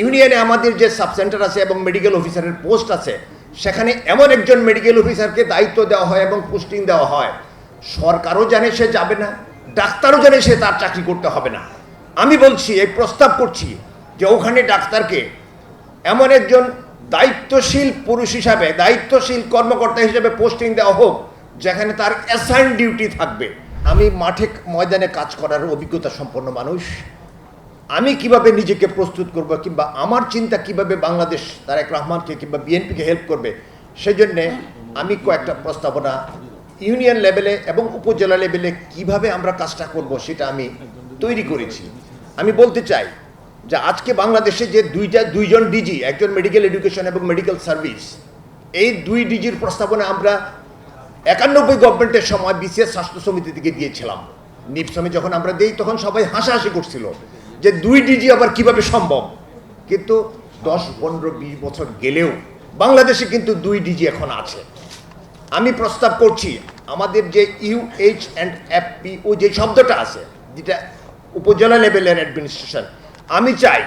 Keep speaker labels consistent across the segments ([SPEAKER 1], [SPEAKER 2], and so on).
[SPEAKER 1] ইউনিয়নে আমাদের যে সাব সেন্টার আছে এবং মেডিকেল অফিসারের পোস্ট আছে, সেখানে এমন একজন মেডিকেল অফিসারকে দায়িত্ব দেওয়া হয় এবং পোস্টিং দেওয়া হয়। সরকারও জানে সে যাবে না, ডাক্তারও জানে সে তার চাকরি করতে হবে না। আমি বলছি, এই প্রস্তাব করছি যে ওখানে ডাক্তারকে এমন একজন দায়িত্বশীল পুরুষ হিসাবে, দায়িত্বশীল কর্মকর্তা হিসেবে পোস্টিং দেওয়া হোক, যেখানে তার অ্যাসাইন ডিউটি থাকবে। আমি মাঠে ময়দানে কাজ করার অভিজ্ঞতা সম্পন্ন মানুষ। আমি কীভাবে নিজেকে প্রস্তুত করব কিংবা আমার চিন্তা কীভাবে বাংলাদেশ তারেক রহমানকে কিংবা বিএনপিকে হেল্প করবে, সেজন্যে আমি কয়েকটা প্রস্তাবনা ইউনিয়ন লেভেলে এবং উপজেলা লেভেলে কীভাবে আমরা কাজটা করব সেটা আমি তৈরি করেছি। আমি বলতে চাই যে আজকে বাংলাদেশে যে দুইটা, দুইজন ডিজি একজন মেডিকেল এডুকেশন এবং মেডিকেল সার্ভিস এই দুই ডিজির প্রস্তাবনা আমরা একানব্বই গভর্নমেন্টের সময় বিসিএস স্বাস্থ্য সমিতি থেকে দিয়েছিলাম। নিপসমে যখন আমরা দেই, তখন সবাই হাসাহাসি করছিল। যে দুই ডিজি আবার কীভাবে সম্ভব? কিন্তু দশ, পনেরো, বিশ বছর গেলেও বাংলাদেশে কিন্তু দুই ডিজি এখন আছে। আমি প্রস্তাব করছি, আমাদের যে ইউএইচ অ্যান্ড এফ এফপিও যে শব্দটা আছে, যেটা উপজেলা লেভেলের অ্যাডমিনিস্ট্রেশন, আমি চাই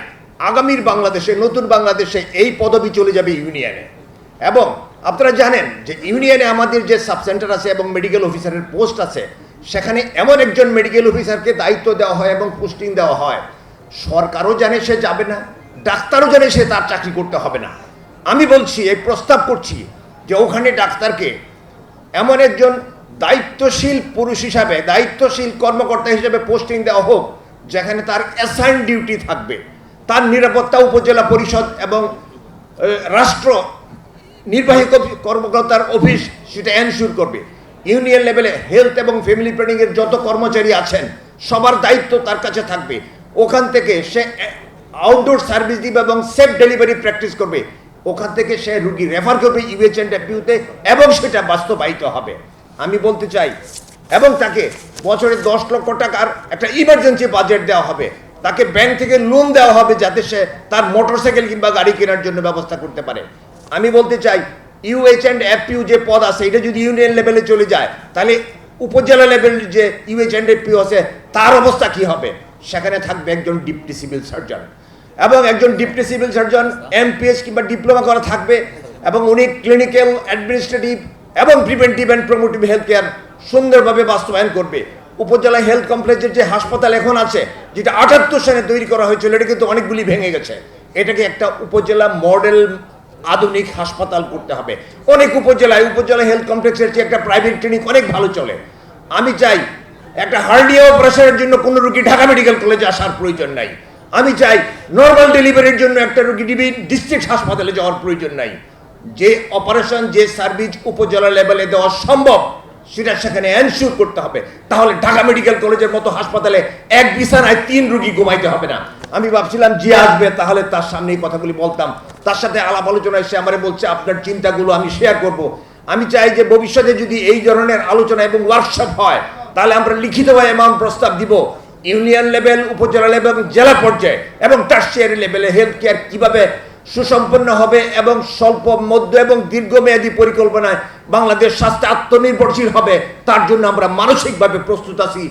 [SPEAKER 1] আগামীর বাংলাদেশে, নতুন বাংলাদেশে এই পদবি চলে যাবে ইউনিয়নে। এবং আপনারা জানেন যে ইউনিয়নে আমাদের যে সাব সেন্টার আছে এবং মেডিকেল অফিসারের পোস্ট আছে, সেখানে এমন একজন মেডিকেল অফিসারকে দায়িত্ব দেওয়া হয় এবং পোস্টিং দেওয়া হয়। সরকারও জানে সে যাবে না, ডাক্তারও জানে সে তার চাকরি করতে হবে না। আমি বলছি, এই প্রস্তাব করছি যে ওখানে ডাক্তারকে এমন একজন দায়িত্বশীল পুরুষ হিসাবে, দায়িত্বশীল কর্মকর্তা হিসেবে পোস্টিং দেওয়া হোক, যেখানে তার অ্যাসাইন ডিউটি থাকবে। তার নিরাপত্তা উপজেলা পরিষদ এবং রাষ্ট্র নির্বাহী কর্মকর্তার অফিস সেটা এনশিওর করবে। ইউনিয়ন লেভেলে হেলথ এবং ফ্যামিলি প্ল্যানিংয়ের যত কর্মচারী আছেন, সবার দায়িত্ব তার কাছে থাকবে। ওখান থেকে সে আউটডোর সার্ভিস দিবে এবং সেফ ডেলিভারি প্র্যাকটিস করবে। ওখান থেকে সে রুগী রেফার করবে ইউএইচ অ্যান্ড এপিউতে এবং সেটা বাস্তবায়িত হবে। আমি বলতে চাই, এবং তাকে বছরে দশ লক্ষ টাকার একটা ইমার্জেন্সি বাজেট দেওয়া হবে। তাকে ব্যাংক থেকে লোন দেওয়া হবে যাতে সে তার মোটরসাইকেল কিংবা গাড়ি কেনার জন্য ব্যবস্থা করতে পারে। আমি বলতে চাই ইউএইচ অ্যান্ড এফপিউ যে পদ আছে, এটা যদি ইউনিয়ন লেভেলে চলে যায়, তাহলে উপজেলা লেভেলের যে ইউএইচ অ্যান্ড এফপিউ আছে, তার অবস্থা কি হবে? সেখানে থাকবে একজন ডিপটি সিভিল সার্জন। এবং একজন ডিপটি সিভিল সার্জন, এমপিএস কিংবা ডিপ্লোমা করা থাকবে এবং উনি ক্লিনিক্যাল, অ্যাডমিনিস্ট্রেটিভ এবং preventive and promotive health care সুন্দরভাবে বাস্তবায়ন করবে। উপজেলা হেলথ কমপ্লেক্সের যে হাসপাতাল এখন আছে, যেটা আটাত্তর সালে তৈরি করা হয়েছিল, এটা কিন্তু অনেকগুলি ভেঙে গেছে। এটাকে একটা উপজেলা মডেল আধুনিক হাসপাতাল করতে হবে। অনেক উপজেলায়, উপজেলা হেলথ কমপ্লেক্সের চেয়ে একটা প্রাইভেট ক্লিনিক অনেক ভালো চলে। আমি চাই একটা হার্নিয়া অপারেশনের জন্য কোনো রুগী ঢাকা মেডিকেল কলেজে আসার প্রয়োজন নাই। আমি চাই নর্মাল ডেলিভারির জন্য একটা রুগী ডিবি ডিস্ট্রিক্ট হাসপাতালে যাওয়ার প্রয়োজন নাই। যে অপারেশন, যে সার্ভিস উপজেলা লেভেলে দেওয়া সম্ভব, সেটা সেখানে এনশিওর করতে হবে। তাহলে ঢাকা মেডিকেল কলেজের মতো হাসপাতালে এক বিছানায় তিন রুগী ঘুমাইতে হবে না। আমি ভাবছিলাম যে আসবে, তাহলে তার সামনে এই কথাগুলি বলতাম। তার সাথে আলাপ আলোচনায় সে আমার বলছে, আপনার চিন্তাগুলো আমি শেয়ার করব। আমি চাই যে ভবিষ্যতে যদি এই ধরনের আলোচনা এবং ওয়ার্কশপ হয় তাহলে আমরা লিখিতভাবে এমন প্রস্তাব দিব, ইউনিয়ন লেভেল, উপজেলা লেভেল এবং জেলা পর্যায়ে এবং টার্সিয়ারি লেভেলে হেলথ কেয়ার কীভাবে সুসম্পন্ন হবে এবং স্বল্প, মধ্য এবং দীর্ঘমেয়াদী পরিকল্পনায় বাংলাদেশ স্বাস্থ্য আত্মনির্ভরশীল হবে, তার জন্য আমরা মানসিকভাবে প্রস্তুত আছি।